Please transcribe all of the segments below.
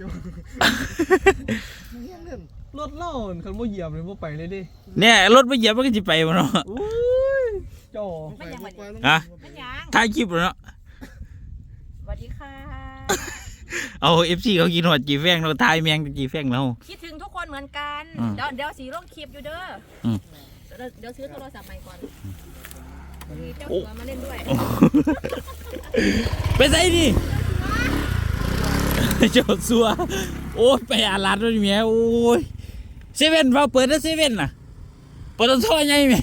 จ้มึงเฮี้ยนเล่นรถเล่าคันบ่เหยียบเลยบ่ไปเลยดิเนี่ยรถไปเหยียบมันก็จะไปบ่เนาะอุ้ยเจ้าไปลงฮะไม่ยังถ่ายคลิปแล้วเนาะสวัสดีค่ะเอาเอฟซีเขากินหอดจีแฟงเราถ่ายแมงจีแฟงเราคิดถึงทุกคนเหมือนกันอืมเดี๋ยวเดี๋ยวสีลงคลิปอยู่เด้ออมเดี๋ยวเดี๋ยวซื้อโทรศัพท์ใหม่ก่อนมีเจ้าตัวมาเล่นด้วยไปใส่ดิ เจ้าสัวโอ้ยไปอาลาดด้วยแม่โอ้ยเซเว่นเราเปิดแล้วเซเว่นน่ะปตทใหญ่แม่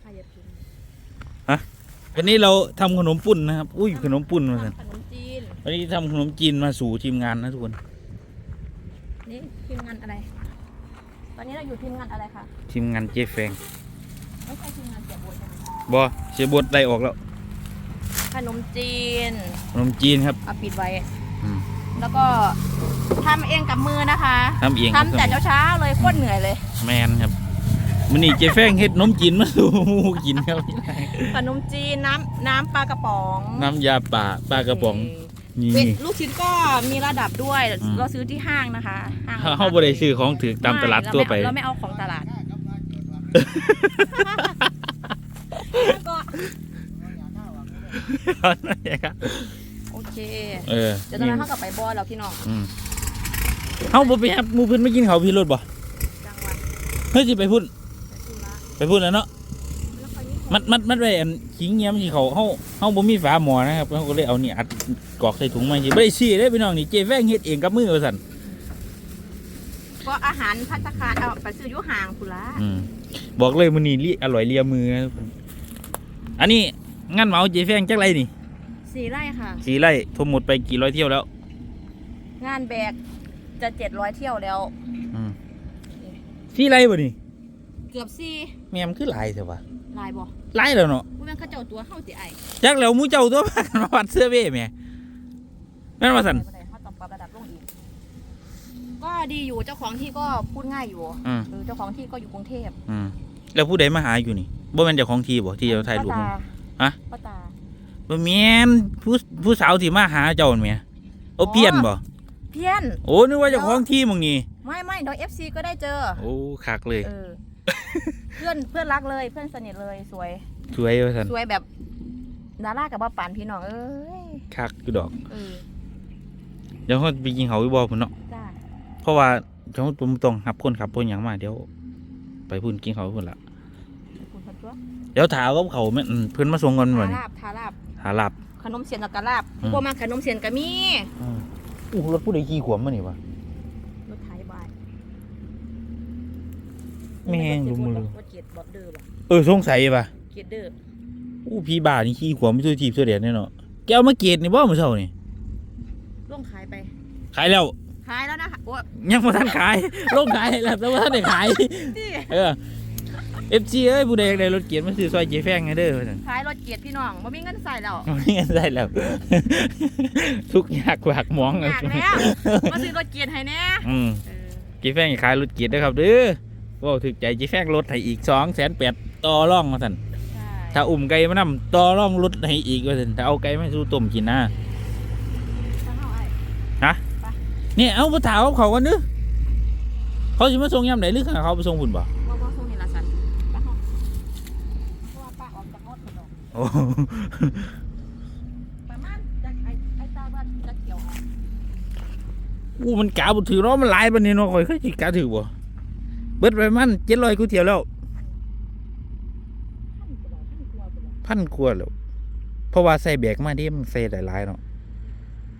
ใครจะพิมพ์วันนี้เราทำขนมปุ่นนะครับ อุ้ยขนมปุ่นมาสันทำขนมจีนวันนี้ทำขนมจีนมาสู่ทีมงานนะทุกคนนี่ทีมงานอะไร ตอนนี้เราอยู่ทีมงานอะไรคะทีมงานเจแฟงไม่ใช่ทีมงานเสียบัวใช่ไหมบอเสียบทได้ออกแล้ว ขนมจีนขนมจีนครับเอาปิดไว้ อืม แล้วก็ทำเองกับมือนะคะทำเองครับ ทำแต่เช้าๆเลยโคตรเหนื่อยเลย แมนครับมันนี่เจแฟงเฮ็ดขนมจีนมาสู่หมู่กินครับ ขนมจีนน้ำน้ำปลากระป๋องน้ำยาป่าปลากระป๋องนี่ เป็นลูกชิ้นก็มีระดับด้วย อืม เราซื้อที่ห้างนะคะห้างเขาเขาบ่ได้ซื้อของถือตามตลาดไม่ทั่วไป เราไม่เอาของตลาดก็ โอเค เออเดี๋ยวตอนนั้นเขากลับไปบอลเราพี่น้องอืมเฮาบ่ไปครับหมู่เพิ่นไม่กินข้าวพี่รถบ่จังหวัดเฮ้ยสิไปพุ่นสุระไปพุ่นแล้วเนาะแล้วคราวนี้มัดมัดมัดไว้อันขิงเงี้ยมสิเขาเฮาเฮาบ่มีฝาหม้อนะครับเฮาก็เลยเอานี่อัดกรอกใส่ถุงมาสิบ่ได้ซื้อเด้พี่น้องนี่เจแฟงเฮ็ดเองกับมือว่าซั่นก็อาหารพัตตาคารเอาไปซื้ออยุห่างคุละอืมบอกเลยมื้อนี้ลิอร่อยเลียมือนะทุกคนอันนี้ งั้นเหมาเจแฟงจักไรนี่สี่ไร่ค่ะ สีไร่ทุ่มหมดไปกี่ร้อยเที่ยวแล้วงานแบกจะเจ็ดร้อยเที่ยวแล้ว อืมสีไร่บ่นี่เกือบสี่แม่มนคือหลายแต่ว่าลายบ่หลายแล้วเนาะผู้แม่นเขาเจ้าตัวเข้าสิไอจักแล้วหมูเจ้าตัวพากันมาวัดเสื้อเว้แม่แม่นว่าซั่นบ่ได้เขาต้องปรับระดับลงอีกก็ดีอยู่เจ้าของที่ก็พูดง่ายอยู่อืมเออเจ้าของที่ก็อยู่กรุงเทพอืมแล้วผู้ใดมาหาอยู่นี่บ่แม่นเจ้าของที่บ่ที่เราถ่ายรูปป้ามาตาฮะป้าตาบ่แม่นผู้ผู้สาวที่มาหาเจ้านั่นแหม่โอ้เปลี่ยนบ่เพี้ยน โอ้นึกว่าเจ้าของที่มึงนี่ไม่ไม่เดี๋ยวเอฟซีก็ได้เจอ โอ้คักเลยเออเพื่อนเพื่อนรักเลยเพื่อนสนิทเลยสวย สวยว่าซั่นสวยแบบดารากับบ้าปานพี่น้องเอ้ยคักอยู่ดอกเออเดี๋ยวเฮาไปกินข้าวอีบ่พุ่นเนาะจ้าเพราะว่าเจ้าผมต้องรับคนขับคนหยังมาเดี๋ยว ไปพุ่นกินข้าวพุ่นละคุณพันตัว เดี๋ยวถามว่าเขาแม่นอืมเพิ่นมาส่งกันบ่ทานี่ลาบทาลาบ หาลับ ขนมเสียนกับกะลาบอืม พวกมาขนมเสียนกับมีอืมอู้รถผู้ใดขี่ขวมมานี่วะรถไถบายแม่งดูมือรถเกียร์บอดเดอร์ป่ะเออสงสัยป่ะเกียร์เดอร์อู้พี่บ้านี่ขี่ขวมไม่ตัวทีบตัวเดียดแน่เนาะแกเอามาเกตนี่บ่มื้อเช้านี่ล่งขายไป ขายแล้วขายแล้วนะคะโอ้ยังบ่ทันขายลงขายแล้วแต่ว่าทันได้ขายที่เออ FC เอ้ยผู้ใดอยากได้รถเกียร์มาซื้อซอยเจแฟงให้เด้อว่าซั่นขายรถเกียร์พี่น้องบ่มีเงินใส่แล้วเอาเงินได้แล้ว ทุกอยากฝากหมองอยากแล้วมาซื้อรถเกียร์ให้แน่อืมเออเจแฟงขายรถเกียร์เด้อครับเด้อเว้าถึกใจเจแฟงลดให้อีก2,800,000ต่อรองว่าซั่นใช่ถ้าอุ่มไก่มานำต่อรองลดให้อีกว่าซั่นถ้าเอาไก่มาสู้ต้มกินนะถ้าเอาไอ้เนี่ยเอาไปถามเขากันนึเขาจะมาส่งยามไหนหรือเขาไปส่งบุญบ่ โอ้ประมาณจะไอ้ไอ้ตาบ้านจะเกี่ยวเอาอู้มันกาบุถือเนาะมันหลายบันนี้เนาะข่อยเคยสิกาถือบ่เบิดไปมันเจ็ดร้อยกูเที่ยวแล้ว ท่านกลัวท่านกลัวไปเลยพันกว่าแล้วเพราะว่าใส่แบกมาเดิมันใส่หลายๆเนาะ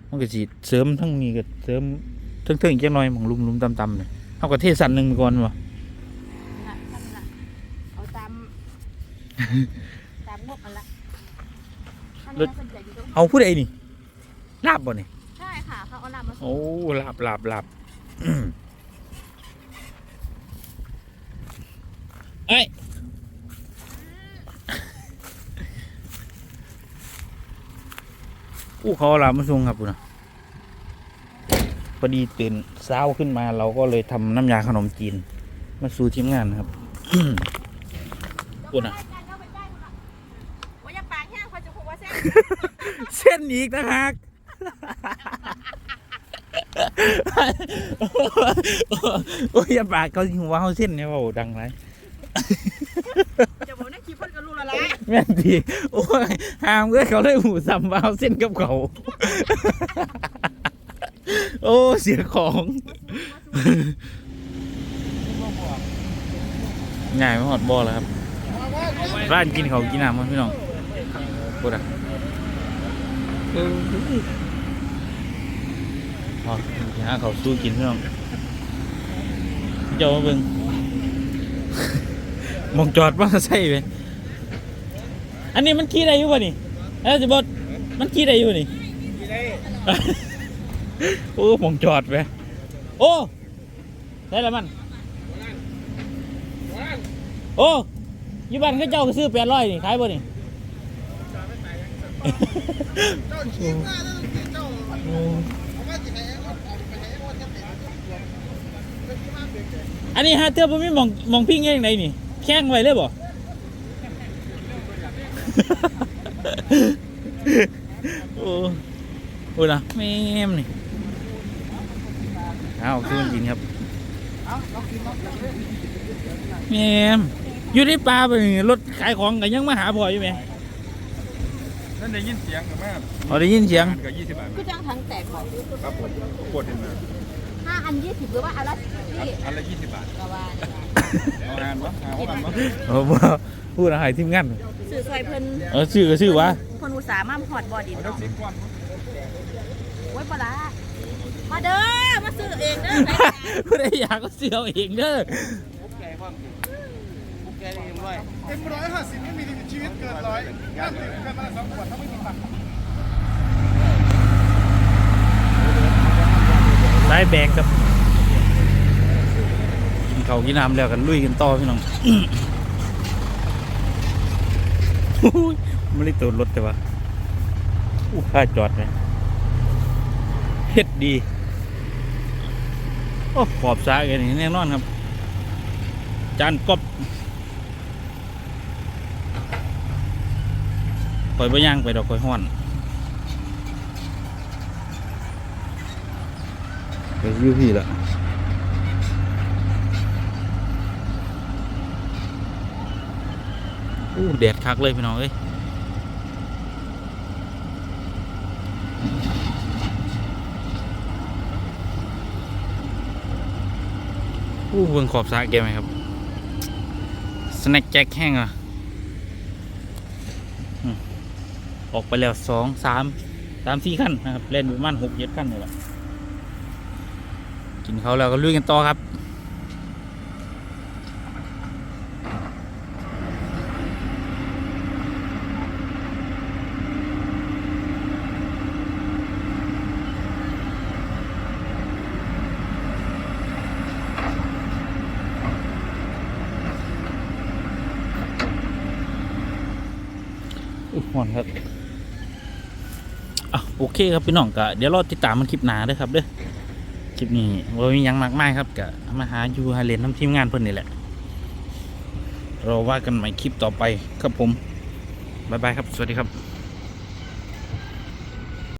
มันก็สิเสริมทั้งนี้ก็เสริมเทิงๆอีกจักหน่อยหมองลุมๆต่ำๆเนี่ยเฮาก็เทสันหนึงไปก่อนบ่นี่ล่ะท่านนี่ล่ะเอาตาม ตามงบมันละท่านนี่น่าสนใจอยู่ตรงเอาผู้ใดนี่ลาบบ่นี่ใช่ค่ะเขาเอาลาบมาส่งโอ้ลาบลาบลาบเอ้ยอู้เขาเอาลาบมาส่งครับคุณนะพอดีตื่นเช้าขึ้นมาเราก็เลยทำน้ำยาขนมจีน มาสู่ทีมงานนะครับอุ่นอะ เขาจะพูดว่าเส้นเส้นอีกนะฮักโอ้ยอย่าปากเขาสิหัวเขาเส้นเนี่ยเว่าดังไรจะบอกในคลิปเพิ่นก็รู้แล้วล่ะแม่นดีโอ้ยห้ามเลยเขาเลยหูซ้ำว่าเอาเส้นกับเขา โอ้เสียของง่ายไม่หอดบอแล้วครับ ร้านกินเขาวกินน้ำมั้งพี่น้องพูดอะ เออพอหาเขาสู้กินพี่น้องเจ้ามาเบิ่งมองจอดว่าใช่ไหมอันนี้มันขี่ได้อยู่ป่ะนี่เอ้ยสิบดมันขี่ได้อยู่นี่โอ้มองจอดไปโอ้ได้แล้วมันโอ้ยี่บ้านเขาเจ้าก็ซื้อแปดร้อยนี่ขายบ่นี่ เจ้าขี้มาแล้วเจ้าเอามาจีไหนเอาไปไหนว่าจะติดอันนี้ฮะเธอผมไมีมองมองพิงเองไหนนี่ แข้งไว้เลยบ่โอ้โอ้นะแม่มนี่เอาคือมันจริงครับเอาลองกินลอยแม่มอยู่ในป่าไปรถขายของกันยังมาหาพ่ออยู่ไหม นั่นได้ยินเสียงกับแม่เขาได้ยินเสียงก็ยี่สิบบาทคือจังถังแตกบอกครับผมกดเห็นไหมห้าอันยี่สิบหรือว่าอันละที่อันละยี่สิบบาทก็ว่าเอางานวะเอางานวะโอ้บ่พูดอะไรทีมงานสื่อซอยเพิ่นเออชื่อก็ชื่อวะเพิ่นอุตส่าห์มาหอดบ่อดินเอาเนาะสิบก้อนโอ้ยปลาร้ามาเด้อ มาซื้อเองเด้อไหนผู้ใดอยากก็เสือเอาเองเด้อ เต็มร้อยห้าสิบไม่มีชีวิตเกินร้อยห้ามดื่มเกินมาละสองขวดถ้าไม่มีตังค์สายแบกครับ กินเขาวกินน้ำแล้วกันลุยกันต่อพี่น้องอุ้ยไม่ได้ตูดรถแต่ว่าอู้ค่าจอดเลยเฮ็ดดี โอ้ขอบสาแกนี่แน่นอนครับ จานกบ อยบ่ย่างไปดอกคอยห้อนไปวิวพี่ละอู้แดดคักเลยพี่น้องเอ้ยอู้เบิ่งขอบสระแกไหมครับ สแน็คแจ็คแห้งอะ ออกไปแล้วสองสามสามสี่ขั้นนะครับเล่นประมาณหกเจ็ดขั้นเลยละกินเขาแล้วก็ลุยกันต่อครับอุ้ยหอนครับ โอเคครับพี่น้องก็เดี๋ยวรอติดตามมันคลิปหนาด้วยครับเด้อคลิปนี้ว่ามียังมากมายครับก็มาหาอยู่หาเลนน้ำทีมงานเพิ่นนี่แหละเราว่ากันใหม่คลิปต่อไปครับผมบ๊ายบายครับ สวัสดีครับ